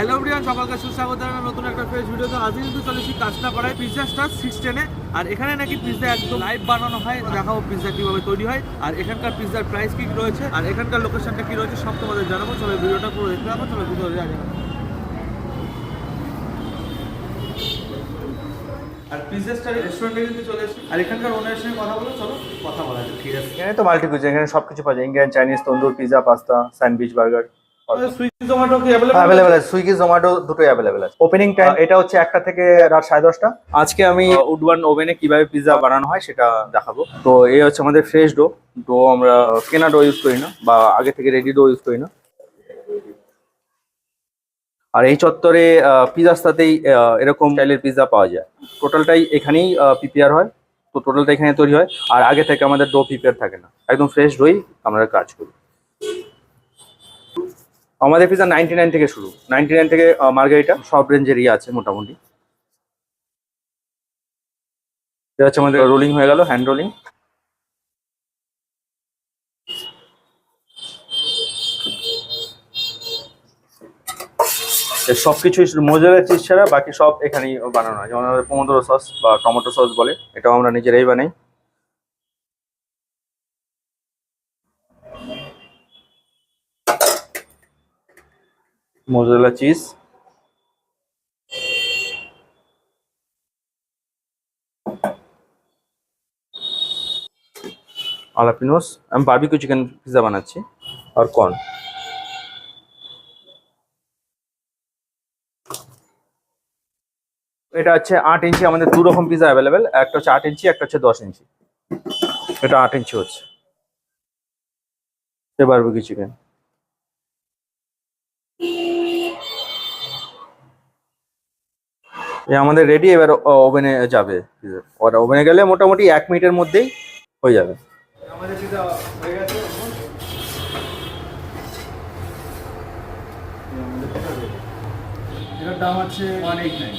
Hello Brian সকলকে সুস্বাগত। জানাই নতুন একটা ফেস ভিডিওতে আজকে কিন্তু চলেছি কাঁচনাপাড়ায় পিৎজা স্টার সিক্স টেনে আর এখানে নাকি পিৎজা একদম লাইভ বানানো হয়। দেখাবো পিৎজা কীভাবে তৈরি হয়। আর এখানকার পিৎজার প্রাইস কি রয়েছে? আর এখানকার লোকেশনটা কি রয়েছে? সব তোমাদের জানাব। চলো ভিডিওটা পুরো দেখতে পাবো চলো ভিডিও জানি আর পিৎজা স্টার রেস্টুরেন্টে কিন্তু চলে এসেছি। আর এখানকার ওনারের সঙ্গে কথা বলো। চলো কথা বলা যাক। ঠিক আছে? এখানে তো মাল্টি এখানে সবকিছু পাওয়া যায়। Indian Chinese tandoor pizza pasta sandwich burger available আছে? সুইগি জোম্যাটো দুটোই অ্যাভেলেবেল আছে। ওপেনিং টাইম এটা হচ্ছে একটা থেকে রাত সাড়ে দশটা। আজকে আমি উডওয়ান ওভেনে কীভাবে পিজা বানানো হয় সেটা দেখাবো। তো এই হচ্ছে আমাদের ফ্রেশ ডো ডো আমরা কেনা ডো ইউজ করি না বা আগে থেকে রেডি ডো ইউজ করি না। আর এই চত্বরে পিজাস্তাতেই এরকম স্টাইলের পিজা পাওয়া যায়। টোটালটাই এখানেই প্রিপেয়ার হয়। তো টোটালটা এখানে তৈরি হয়। আর আগে থেকে আমাদের ডো প্রিপেয়ার থাকে না। একদম ফ্রেশ ডোই আমরা কাজ করি। আমাদের পিজা নাইনটি নাইন থেকে শুরু। নাইনটি নাইন থেকে মার্গারিটা সব রেঞ্জেরই আছে মোটামুটি। আমাদের রোলিং হয়ে গেল হ্যান্ড রোলিং সব কিছুই চিজ ছাড়া বাকি সব এখানেই বানানো হয়। যেমন আমাদের সস বা টমেটো সস বলে, এটাও আমরা নিজেরাই বানাই। Mozzarella cheese. আলাপিনোস আমি বারবিকিউ চিকেন পিৎজা বানাচ্ছি। আর কর্ন এটা হচ্ছে আট ইঞ্চি, আমাদের দু রকম পিজা অ্যাভেলেবেল একটা হচ্ছে আট ইঞ্চি, একটা হচ্ছে দশ ইঞ্চি। এটা আট ইঞ্চি হচ্ছে। বারবিকিউ চিকেন এ আমাদের রেডি এবার ওভেনে যাবে। ওটা ওভেনে গেলে মোটামুটি এক মিনিটের মধ্যেই হয়ে যাবে। আমাদের হয়ে গেছে এটার দাম আছে ওয়ান এইট নাইন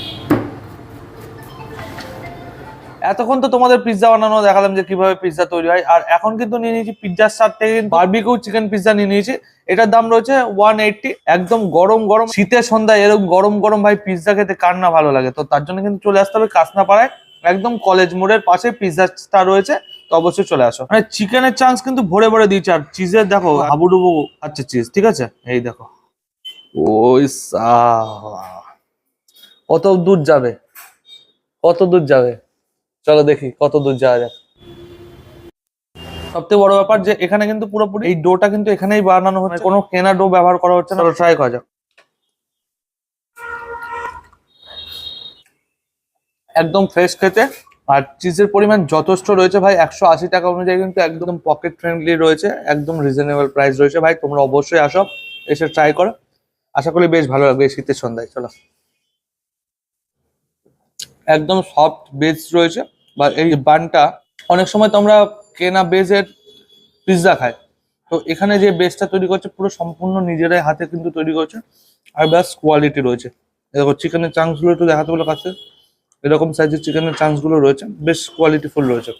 এতক্ষণ তো তোমাদের পিৎজা বানানো, দেখালাম যে কীভাবে পিৎজা তৈরি হয়। আর এখন কিন্তু নিয়ে নিয়েছি পিৎজার সাথে বারবিকিউ চিকেন পিৎজা নিয়ে নিয়েছি। এটার দাম রয়েছে ওয়ান এইটটি একদম গরম গরম। শীতের সন্ধ্যায় এরকম গরম গরম ভাই পিৎজা খেতে কার না ভালো লাগে। তো তার জন্য কিন্তু চলে আসতে হবে কাসনাপাড়ায়, একদম কলেজ মোড়ের পাশে পিৎজা রয়েছে। তো অবশ্যই চলে আসো। মানে চিকেনের চান্স কিন্তু ভরে ভরে দিয়েছে। আর চিজের দেখো, হাবুডুবু আচ্ছা চিজ ঠিক আছে? এই দেখো। ওই। কত দূর যাবে? কত দূর যাবে? চলো দেখি কত দূর যাওয়া যায়। সবথেকে বড় ব্যাপার যে এখানে কিন্তু পুরোপুরি এই ডোটা কিন্তু এখানেই বানানো হচ্ছে। কোনো কেনা ডো ব্যবহার করা হচ্ছে না। ট্রাই করা যাক। একদম ফ্রেশ খেতে। আর চিজের পরিমাণ যথেষ্ট রয়েছে ভাই। একশো আশি টাকা অনুযায়ী কিন্তু একদম পকেট ফ্রেন্ডলি রয়েছে। একদম রিজনেবল প্রাইস রয়েছে ভাই। তোমরা অবশ্যই আসো এসে ট্রাই করো। আশা করি বেশ ভালো লাগবে এই শীতের সন্ধ্যায়। চলো। একদম সফট বেজ রয়েছে, বা এই বানটা অনেক সময় তোমরা কেনা বেজের পিৎজা খাই। তো এখানে যে বেসটা তৈরি করছে, পুরো সম্পূর্ণ নিজেরাই হাতে কিন্তু তৈরি করছে, আর ব্যাস কোয়ালিটি রয়েছে। দেখো চিকেনের চাংসগুলো একটু দেখাতে বলো কাছে। এরকম সাইজের চিকেনের চাংসগুলো রয়েছে, বেশ কোয়ালিটিফুল রয়েছে।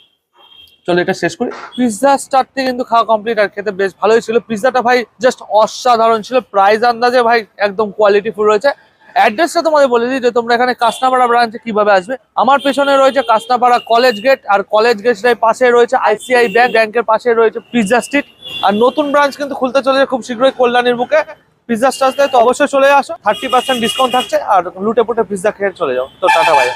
চলো এটা শেষ করি। পিৎজা স্টার্টতে কিন্তু খাওয়া কমপ্লিট আর খেতে বেশ ভালোই ছিল। পিৎজাটা ভাই জাস্ট অসাধারণ ছিল। প্রাইস আন্দাজে ভাই একদম কোয়ালিটিফুল রয়েছে। অ্যাড্রেসটা তোমাদের বলে দিই যে তোমরা এখানে কাসনাপাড়া ব্রাঞ্চে কীভাবে আসবে। আমার পেছনে রয়েছে কাসনাপাড়া কলেজ গেট আর কলেজ গেটের পাশে রয়েছে আইসিআই ব্যাংক ব্যাংকের পাশে রয়েছে পিৎজা স্ট্রিট আর নতুন ব্রাঞ্চ কিন্তু খুলতে চলেছে খুব শীঘ্রই কল্যাণীর বুকে। পিৎজা স্টার্সে তো অবশ্যই চলে আসো থার্টি পার্সেন্ট ডিসকাউন্ট থাকছে আর লুটে পুটে পিৎজা খেয়ে চলে যাও। তো টাটা ভাই